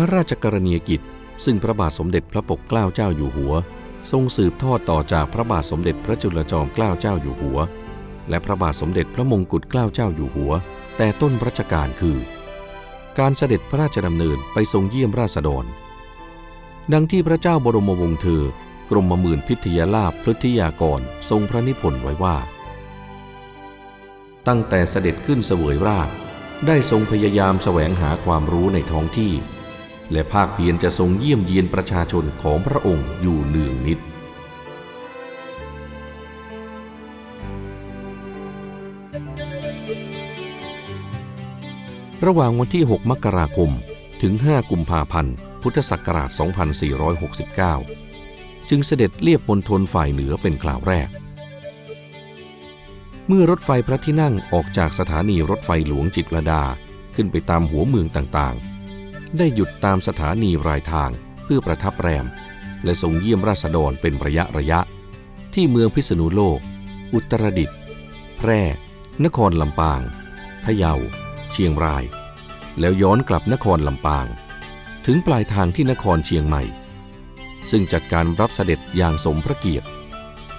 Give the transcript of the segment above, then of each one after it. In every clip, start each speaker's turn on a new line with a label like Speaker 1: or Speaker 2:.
Speaker 1: พระราชกรณียกิจ ซึ่งพระบาทสมเด็จพระปกเกล้าเจ้าอยู่หัว ทรงสืบทอดต่อจากพระบาทสมเด็จพระจุลจอมเกล้าเจ้าอยู่หัว และพระบาทสมเด็จพระมงกุฎเกล้าเจ้าอยู่หัว แต่ต้นรัชกาลคือ การเสด็จพระราชดำเนินไปทรงเยี่ยมราษฎร ดังที่พระเจ้าบรมวงศ์เธอกรมหมื่นพิทยาลาภพฤทธิยากรทรงพระนิพนธ์ไว้ว่า ตั้งแต่เสด็จขึ้นเสวยราชได้ทรงพยายามแสวงหาความรู้ในท้องที่ และภาคเพียรจะทรงเยี่ยมเยียนประชาชนของพระองค์อยู่เนืองนิด ระหว่างวันที่ 6 มกราคม ถึง 5 กุมภาพันธ์ พุทธศักราช 2469 จึงเสด็จเลียบมณฑลฝ่ายเหนือเป็นคราวแรก เมื่อรถไฟพระที่นั่งออกจากสถานีรถไฟหลวงจิตรลดาขึ้นไปตามหัวเมืองต่างๆ ได้หยุดตามสถานีรายทางเพื่อประทับแรม และทรงเยี่ยมราษฎรเป็นระยะระยะ ที่เมืองพิษณุโลก อุตรดิตถ์แพร่ นครลำปาง พะเยา เชียงราย แล้วย้อนกลับนครลำปาง ถึงปลายทางที่นครเชียงใหม่ ซึ่งจัดการรับเสด็จอย่างสมพระเกียรติ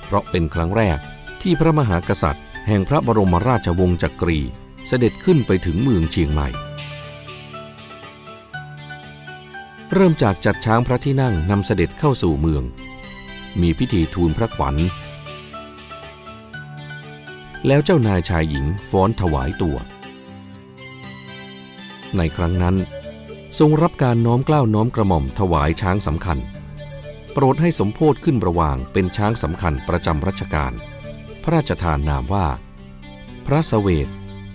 Speaker 1: เพราะเป็นครั้งแรกที่พระมหากษัตริย์ แห่งพระบรมราชวงศ์จักรีเสด็จขึ้นไปถึงเมืองเชียงใหม่ เริ่มจากจัดช้างพระที่นั่งนำเสด็จเข้าสู่เมือง มีพิธีทูลพระขวัญ แล้วเจ้านายชายหญิงฟ้อนถวายตัว ในครั้งนั้น ทรงรับการน้อมกล้าวน้อมกระหม่อมถวายช้างสำคัญ โปรดให้สมโพธขึ้นประวางเป็นช้างสำคัญประจำรัชกาลพระราชทานนามว่า พระสเวท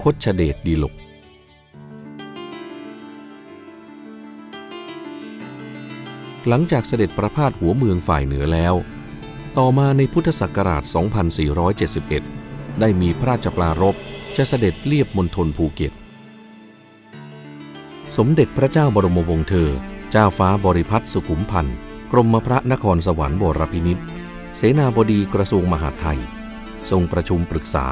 Speaker 1: คดชเดชดีลก หลังจากเสด็จประพาสหัวเมืองฝ่ายเหนือแล้ว ต่อมาในพุทธศักราช 2471 ได้มีพระราชปรารภจะเสด็จเลียบมณฑลภูเก็ต สมเด็จพระเจ้าบรมวงศ์เธอ เจ้าฟ้าบริพัตรสุขุมพันธ์ กรมพระนครสวรรค์บรพินิษเสนาบดีกระทรวงมหาดไทย ทรงประชุมปรึกษา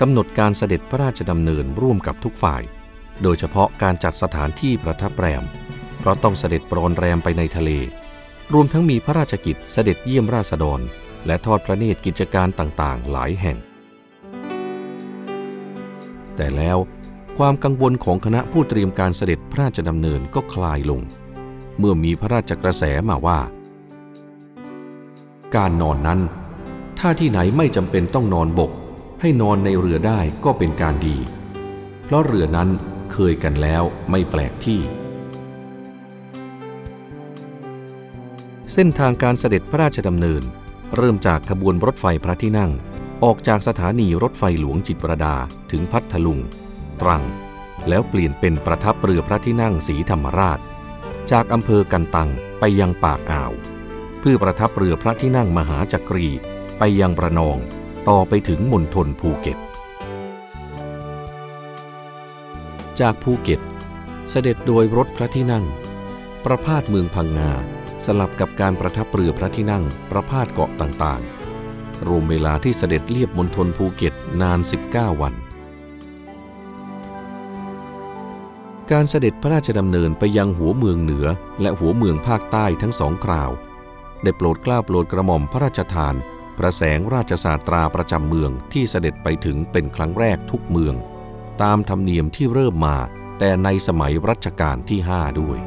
Speaker 1: กำหนดการเสด็จพระราชดำเนินร่วมกับทุกฝ่าย โดยเฉพาะการจัดสถานที่ประทับแรม ราะต้องเสด็จปรนแรมไปในทะเล รวมทั้งมีพระราชกิจเสด็จเยี่ยมราษฎร และทอดพระเนตรกิจการต่างๆ หลายแห่ง แต่แล้วความกังวลของคณะผู้เตรียมการเสด็จพระราชดำเนินก็คลายลง เมื่อมีพระราชกระแสมาว่า การนอนนั้น ถ้าที่ไหนไม่จำเป็นต้องนอนบก ให้นอนในเรือได้ก็เป็นการดี เพราะเรือนั้นเคยกันแล้วไม่แปลกที่ เส้นทางการเสด็จพระราชดำเนิน เริ่มจากขบวนรถไฟพระที่นั่ง ออกจากสถานีรถไฟหลวงจิตรประดาถึงพัทลุง ตรัง แล้วเปลี่ยนเป็นประทับเรือพระที่นั่งสีธรรมราช จากอำเภอกันตังไปยังปากอ่าว เพื่อประทับเรือพระที่นั่งมหาจักรีไปยังประนอง ต่อไปถึงมณฑลภูเก็ต จากภูเก็ต เสด็จโดยรถพระที่นั่ง ประพาสเมืองพังงา สลับกับการประทับเรือพระที่นั่งประพาสเกาะต่างๆ รวมเวลาที่เสด็จเลียบมณฑลภูเก็ตนาน 19 วัน การเสด็จพระราชดำเนินไปยังหัวเมืองเหนือและหัวเมืองภาคใต้ทั้งสองคราว ได้โปรดกล้าโปรดกระหม่อมพระราชทาน พระแสงราชสาสตราประจำเมืองที่เสด็จไปถึงเป็นครั้งแรกทุกเมือง ตามธรรมเนียมที่เริ่มมาแต่ในสมัยรัชกาลที่ 5 ด้วย